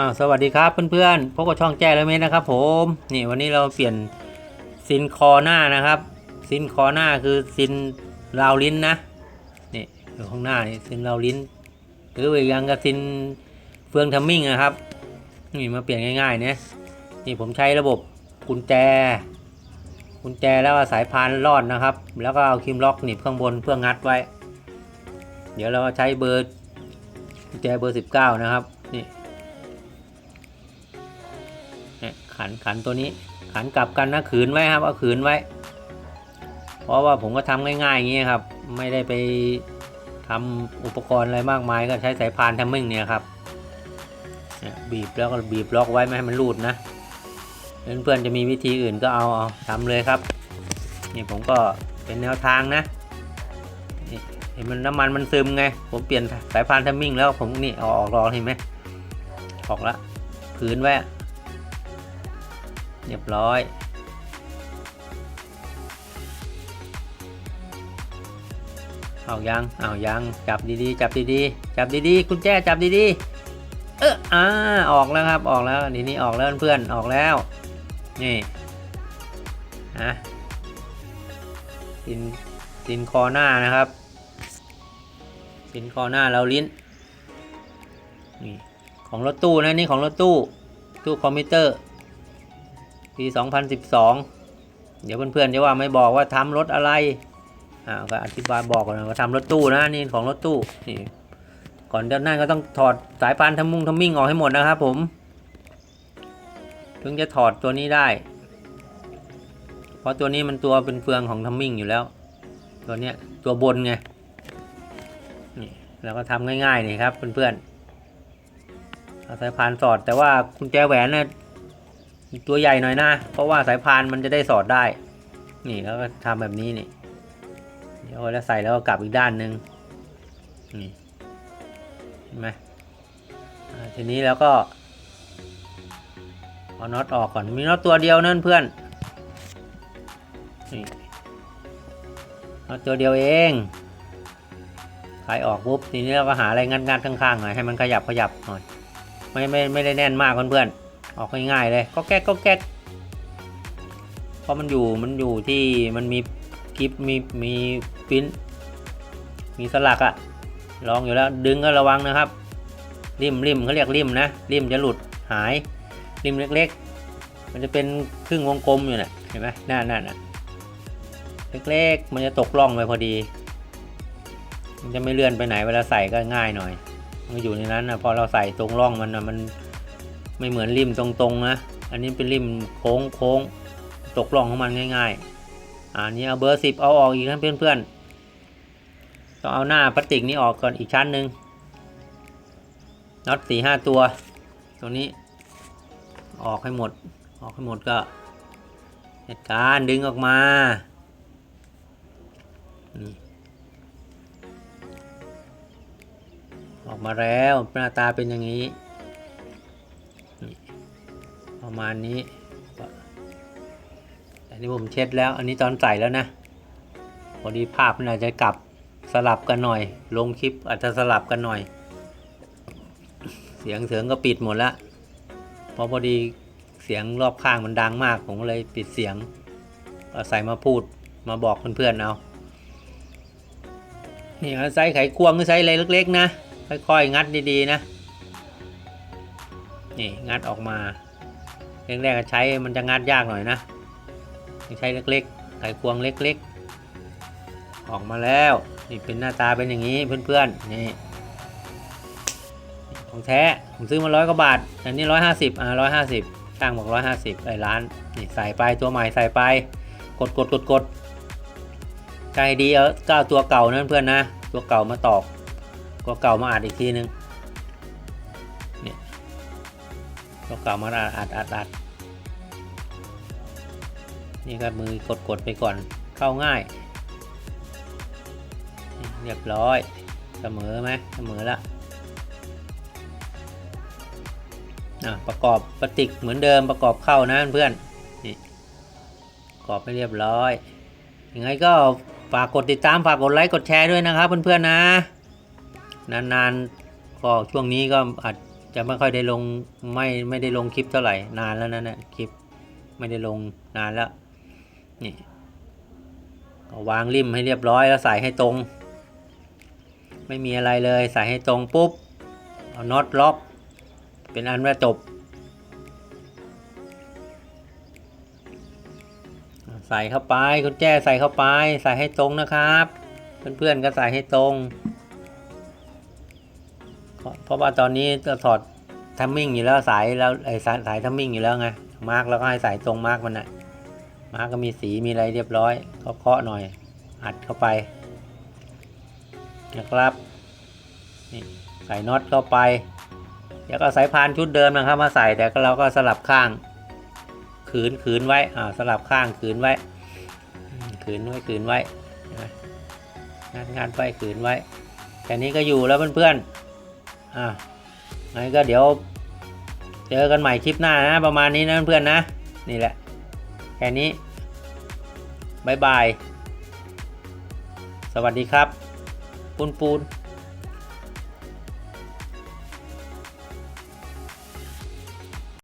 อ่าสวัสดีครับเพื่อนๆพบกับช่องแจ้แล้วเมนะครับ ผมนี่วันนี้เราเปลี่ยนซินคอหน้านะครับ ซินคอหน้าคือซินราวลิ้นนะนี่อยู่ข้างหน้านี่ซินราวลิ้น หรืออีกอย่างก็ซินเฟืองทัมมิ่งนะครับนี่มาเปลี่ยนง่ายๆเนี่ยนี่ผมใช้ระบบกุญแจกุญแจแล้วสายพานรอดนะครับ แล้วก็เอาคิมล็อกหนีบข้างบนเพื่องัดไว้ เดี๋ยวเราใช้เบอร์กุญแจเบอร์ 19 นะครับ ขันขันตัวนี้ ขันกลับกันนะขืนไว้ครับเอาขืนไว้ เพราะว่าผมก็ทำง่ายๆอย่างนี้ครับ ไม่ได้ไปทำอุปกรณ์อะไรมากมายก็ใช้สายพานทัมมิ่งเนี่ยครับบีบแล้วก็บีบล็อกไว้ไม่ให้มันรูดนะเพื่อนๆจะมีวิธีอื่นก็เอาเอาทำเลยครับนี่ผมก็เป็นแนวทางนะเห็นมันน้ำมันมันซึมไง ผมเปลี่ยนสายพานทัมมิ่งแล้วผมนี่ออกรอเห็นไหมออกละขืนไว้ เรียบร้อยเอายังเอายังจับดีๆ จับดีๆ จับดีๆกุญแจจับดีๆ เอออ่าออกแล้วครับออกแล้วทีนี้ออกแล้วเพื่อนออกแล้วนี่ฮะสินสินคอหน้านะครับสินคอหน้าเราลิ้นนี่ของรถตู้นะนี่ของรถตู้ตู้คอมพิวเตอร์ ปี 2012 เดี๋ยวเพื่อนๆจะว่าไม่บอกว่าทำรถอะไรอ่าก็อธิบายบอกก่อนนะว่าทำรถตู้นะนี่ของรถตู้นี่ก่อนเดินหน้าก็ต้องถอดสายพานทำมุงทำมิ่งออกให้หมดนะครับผมถึงจะถอดตัวนี้ได้ เพราะตัวนี้มันตัวเป็นเฟืองของทำมิ่งอยู่แล้ว ตัวเนี้ยตัวบนไงนี่เราก็ทำง่ายๆนี่ครับเพื่อนๆเอาสายพานสอดแต่ว่ากุญแจแหวนเนี่ย ตัวใหญ่หน่อยนะ เพราะว่าสายพานมันจะได้สอดได้ นี่แล้วก็ทำแบบนี้นี่เดี๋ยวแล้วใส่แล้วก็กลับอีกด้านหนึ่งนี่เห็นไหมทีนี้แล้วก็เอาน็อตออกก่อนมีน็อตตัวเดียวนั่นเพื่อนนี่น็อตตัวเดียวเองขายออกปุ๊บทีนี้เราก็หาอะไรงัดๆข้างๆหน่อยให้มันขยับขยับหน่อยไม่ไม่ไม่ได้แน่นมากเพื่อนๆ ออกง่ายๆเลยก็แก๊กก็แก๊กเพราะมันอยู่มันอยู่ที่มันมีกิฟมีมีปิ้นมีสลักอะลองอยู่แล้วดึงก็ระวังนะครับ ริมริมเขาเรียกริมนะริมจะหลุดหายริมเล็ก ๆ มันจะเป็นครึ่งวงกลมอยู่นะ่ะเห็นไหมหน่าหน่าน่ะเล็กๆ มันจะตกล่องไปพอดี มันจะไม่เลื่อนไปไหนเวลาใส่ก็ง่ายหน่อย มันอยู่ในนั้นนะพอเราใส่ตรงร่องมันนะมัน ไม่เหมือนริมตรงๆนะ อันนี้เป็นริมโค้งโค้งตกล่องของมันง่ายๆอ่านี่เอาเบอร์สิบเอาออกอีกนะเพื่อนๆ ต้องเอาหน้าพลาสติกนี้ออกก่อนอีกชั้นหนึ่งน็อตสี่ห้าตัวตรงนี้ ออกให้หมด ออกให้หมดก็เหตุการณ์ดึงออกมา ออกมาแล้วหน้าตาเป็นอย่างนี้ ประมาณนี้อันนี้ผมเช็ดแล้ว อันนี้ตอนใส่แล้วนะพอดีภาพมันอาจจะกลับสลับกันหน่อย ลงคลิปอาจจะสลับกันหน่อย เสียงเสียงก็ปิดหมดละเพราะพอดีเสียงรอบข้างมันดังมาก ผมเลยปิดเสียงเอาใส่มาพูดมาบอกเพื่อนๆเอานี่เอาไซส์ไขควงหรือไซส์อะไรเล็ก ๆ นะ ค่อย ๆ งัดดี ๆ นะ นี่ งัดออกมา แรกๆใช้มันจะงัดยากหน่อยนะใช้เล็กๆไขควงเล็กๆ ออกมาแล้วนี่เป็นหน้าตาเป็นอย่างนี้เพื่อนๆนี่ของแท้ผมซื้อมาร้อยกว่าบาทอันนี้ร้อยห้าสิบอ่าร้อยห้าสิบช่างบอกร้อยห้าสิบไอ้ร้านนี่ใส่ไปตัวใหม่ใส่ไป กดกดกดกดใจดีเอาก็เอาตัวเก่านั่นเพื่อนนะ ตัวเก่ามาตอกตัวเก่ามาอัดอีกทีนึง ตัวเก่ามาอัดอัดอัดอัดนี่ก็มือกดกดไปก่อนเข้าง่าย เรียบร้อยเสมอไหมเสมอละอะประกอบปฏิกเหมือนเดิมประกอบเข้านะเพื่อนนี่ประกอบให้เรียบร้อยยังไงก็ฝากกดติดตามฝากกดไลค์กดแชร์ด้วยนะครับเพื่อนๆนะ นานๆก็ช่วงนี้ก็อาจ จะไม่ค่อยได้ลงไม่ไม่ได้ลงคลิปเท่าไหร่นานแล้วนะเนี่ยคลิปไม่ได้ลงนานแล้วนี่ก็วางริมให้เรียบร้อยแล้วใส่ให้ตรง ไม่มีอะไรเลยใส่ให้ตรงปุ๊บเอาน็อตล็อก เป็นอันว่าจบใส่เข้าไปกุญแจใส่เข้าไป ใส่ให้ตรงนะครับ เพื่อนๆก็ใส่ให้ตรง เพราะว่าตอนนี้จะถอดทัมมิ่งอยู่แล้วสายแล้วไอ้สายสายทัมมิ่งอยู่แล้วไงมาร์กแล้วก็ให้ใส่ตรงมาร์กมันนะมาร์กก็มีสีมีอะไรเรียบร้อยก็เคาะหน่อย อัดเข้าไปนะครับนี่ใส่น็อตเข้าไปแล้วก็สายพานชุดเดิมนะครับ มาใส่แต่ก็เราก็สลับข้าง ขืนขืนไว้อ่าสลับข้างขืนไว้ ขืนไว้ขืนไว้งานงานไปขืนไว้แค่นี้ก็อยู่แล้วเพื่อนๆ อะงั้นก็เดี๋ยว เจอกันใหม่คลิปหน้านะ ประมาณนี้นะเพื่อนๆนะ นี่แหละ แค่นี้บายบาย สวัสดีครับ ปูนปูน